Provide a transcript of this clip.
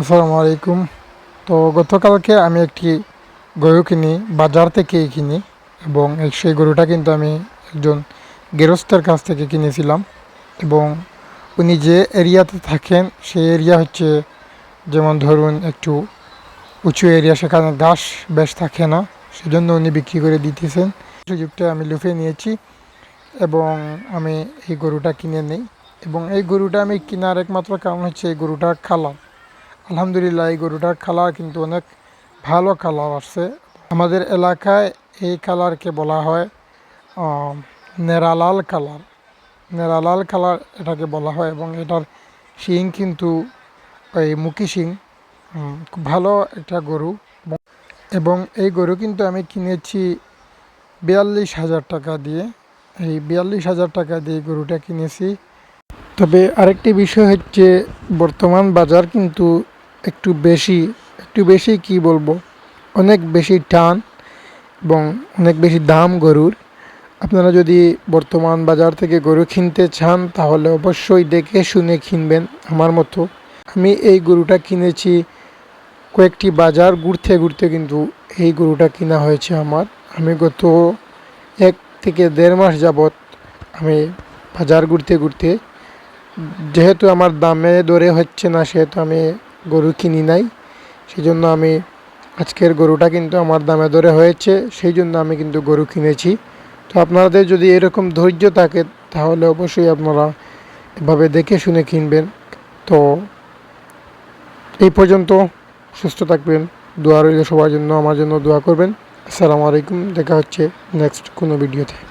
আসসালামু আলাইকুম। তো গতকালকে আমি একটি গরু কিনি, বাজার থেকে কিনি এবং সেই গরুটা কিন্তু আমি একজন গেরস্তের কাছ থেকে কিনেছিলাম এবং উনি যে এরিয়াতে থাকেন সেই এরিয়া হচ্ছে যেমন ধরুন একটু উঁচু এরিয়া, সেখানে ঘাস বেশ থাকে না, সেজন্য উনি বিক্রি করে দিতেছেন। সুযোগটা আমি লুফে নিয়েছি এবং আমি এই গরুটা কিনে নিই এবং এই গরুটা আমি কেনার একমাত্র কারণ হচ্ছে এই গরুটার কালার আলহামদুলিল্লাহ, এই গরুটার কালার কিন্তু অনেক ভালো কালার আসছে। আমাদের এলাকায় এই কালারকে বলা হয় নেরালাল কালার। নেরালাল কালার এটাকে বলা হয় এবং এটার শিং কিন্তু, এই মুখী শিং খুব ভালো একটা গরু। এবং এই গরু কিন্তু আমি কিনেছি বিয়াল্লিশ হাজার টাকা দিয়ে। এই বিয়াল্লিশ হাজার টাকা দিয়ে গরুটা কিনেছি। তবে আরেকটি বিষয় হচ্ছে, বর্তমান বাজার কিন্তু একটু বেশি একটু বেশি কি বলব? অনেক বেশি টান এবং অনেক বেশি দাম গরুর। আপনারা যদি বর্তমান বাজার থেকে গরু কিনতে চান, তাহলে অবশ্যই দেখে শুনে কিনবেন আমার মতো। আমি এই গরুটা কিনেছি, কয়েকটি বাজার ঘুরতে ঘুরতে কিন্তু এই গরুটা কিনা হয়েছে আমার। আমি গত এক থেকে দেড় মাস যাবৎ আমি বাজার ঘুরতে ঘুরতে, যেহেতু আমার দামে দরে হচ্ছে না, সেহেতু আমি গরু কিনি নাই। সেই জন্য আমি আজকের গরুটা কিন্তু আমার দামে দরে হয়েছে সেই জন্য আমি কিন্তু গরু কিনেছি। তো আপনাদের যদি এরকম ধৈর্য থাকে, তাহলে অবশ্যই আপনারা এভাবে দেখে শুনে কিনবেন। তো এই পর্যন্ত সুস্থ থাকবেন, দোয়া রইল সবার জন্য, আমার জন্য দোয়া করবেন। আসসালামু আলাইকুম, দেখা হচ্ছে নেক্সট কোনো ভিডিওতে